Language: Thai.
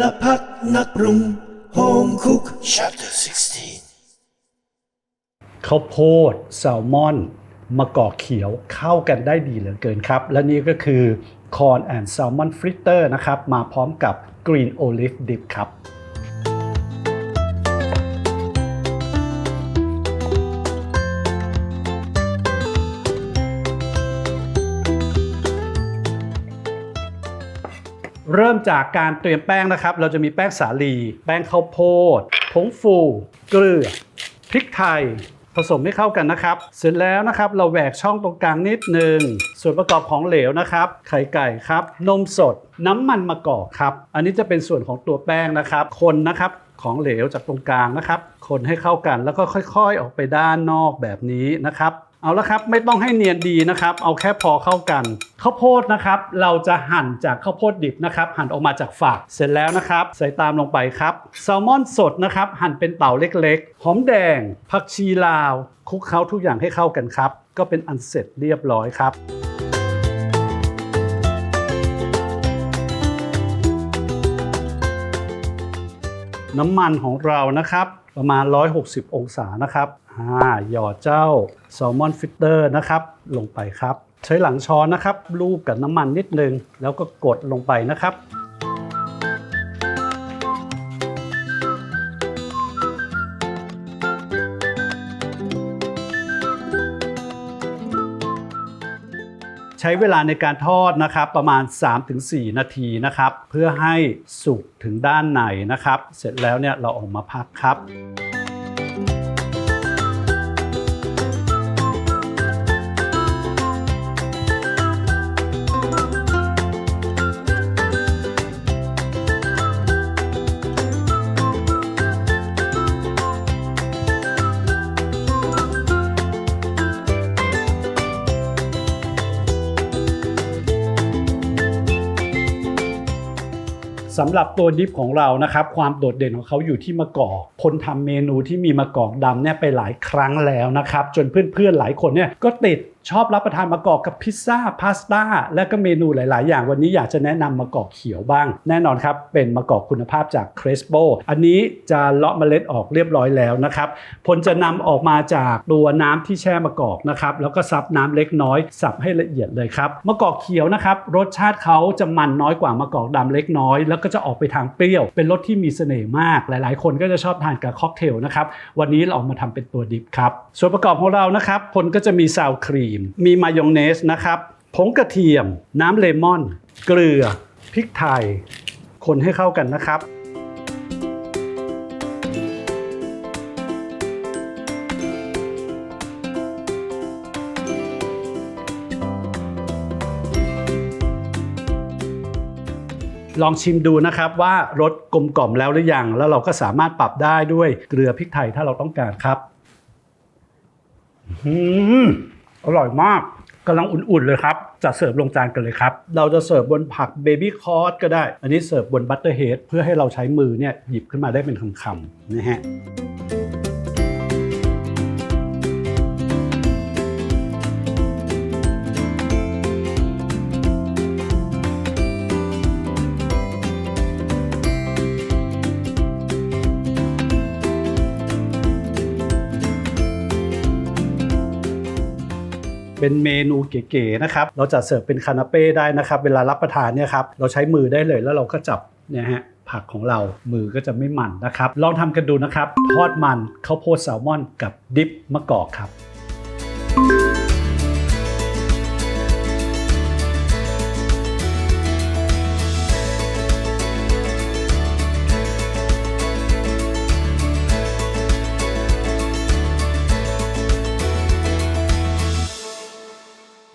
ลพักนักปรุงโฮมคุก Chapter 16ข้าวโพดแซลมอนมะกอกเขียวเข้ากันได้ดีเหลือเกินครับ และนี่ก็คือคอนแอนด์แซลมอนฟริตเตอร์นะครับ มาพร้อมกับกรีนโอลิฟดิบครับ เริ่มจากการเตรียมแป้งนะครับ เราจะมีแป้งสาลี แป้งข้าวโพดผงฟู เกลือ พริกไทย ผสมให้เข้ากันนะครับ เสร็จแล้วนะครับ เราแหวกช่องตรงกลางนิดนึงส่วนประกอบของเหลวนะครับ ไข่ไก่ครับ นมสด น้ำมันมะกอกครับ อันนี้จะเป็นส่วนของตัวแป้งนะครับ คนนะครับของเหลวจากตรงกลางนะครับ คนให้เข้ากันแล้วก็ค่อย ๆ ออกไปด้านนอกแบบนี้นะครับ เอาละครับไม่ต้องให้เนียนดีนะครับ เอาแค่พอเข้ากันข้าวโพดนะครับ เราจะหั่นจากข้าวโพดดิบนะครับ หั่นออกมาจากฝักเสร็จแล้วนะครับ ใส่ตามลงไปครับแซลมอนสดนะครับ หั่นเป็นเต่าเล็กๆหอมแดงผักชีลาวคลุกเคล้าทุกอย่างให้เข้ากันครับ ก็เป็นอันเสร็จเรียบร้อยครับ น้ำมันของเรานะครับ ประมาณ 160 องศานะครับอ่าหยอดเจ้าแซลมอนฟิตเตอร์นะครับลงไปครับ ใช้หลังช้อนนะครับลูบกับน้ำมันนิดนึง แล้วก็กดลงไปนะครับ ใช้เวลาในการทอดนะครับประมาณ 3-4 นาทีนะครับ เพื่อให้สุกถึงด้านในนะครับ เสร็จแล้วเนี่ยเราออกมาพักครับ สำหรับตัวดิฟของเรานะครับ ความโดดเด่นของเขาอยู่ที่มะกอก คนทำเมนูที่มีมะกอกดำเนี่ยไปหลายครั้งแล้วนะครับ จนเพื่อนๆหลายคนเนี่ยก็ติดชอบรับประทานมะกอกกับพิซซ่าพาสต้าและก็เมนูหลาย ๆ อย่างวันนี้อยากจะแนะนำมะกอกเขียวบ้าง แน่นอนครับ เป็นมะกอกคุณภาพจากเครสโบอันนี้จะเลาะเมล็ดออกเรียบร้อยแล้วนะครับผลจะนำออกมาจากตัวน้ำที่แช่มะกอกนะครับแล้วก็ซับน้ำเล็กน้อย สับให้ละเอียดเลยครับมะกอกเขียวนะครับรสชาติเขาจะมันน้อยกว่ามะกอกดำเล็กน้อย แล้วก็จะออกไปทางเปรี้ยว เป็นรสที่มีเสน่ห์มาก หลาย ๆ คนก็จะชอบทานกับค็อกเทลนะครับ วันนี้เราเอามาทำเป็นตัวดิบครับ ส่วนประกอบของเรานะครับคนก็จะมีซาวครีม มีมายองเนสนะครับ ผงกระเทียม น้ำเลมอน เกลือ พริกไทย คนให้เข้ากันนะครับ ลองชิมดูนะครับว่ารสกลมกล่อมแล้วหรือยัง แล้วเราก็สามารถปรับได้ด้วยเกลือพริกไทยถ้าเราต้องการครับอืมอร่อยมากกำลังอุ่นๆเลยครับ จะเสิร์ฟลงจานกันเลยครับ เราจะเสิร์ฟบนผักเบบี้คอร์สก็ได้ อันนี้เสิร์ฟบนบัตเตอร์เฮดเพื่อให้เราใช้มือเนี่ยหยิบขึ้นมาได้เป็นคำๆนะฮะ เป็นเมนูเก๋ๆนะครับ เราจะเสิร์ฟเป็นคานาเป้ได้นะครับ เวลารับประทานเนี่ยครับ เราใช้มือได้เลยแล้วเราก็จับเนี่ยฮะผักของเรา มือก็จะไม่มันนะครับ ลองทำกันดูนะครับ ทอดมันข้าวโพดแซลมอนกับดิปมะกอกครับ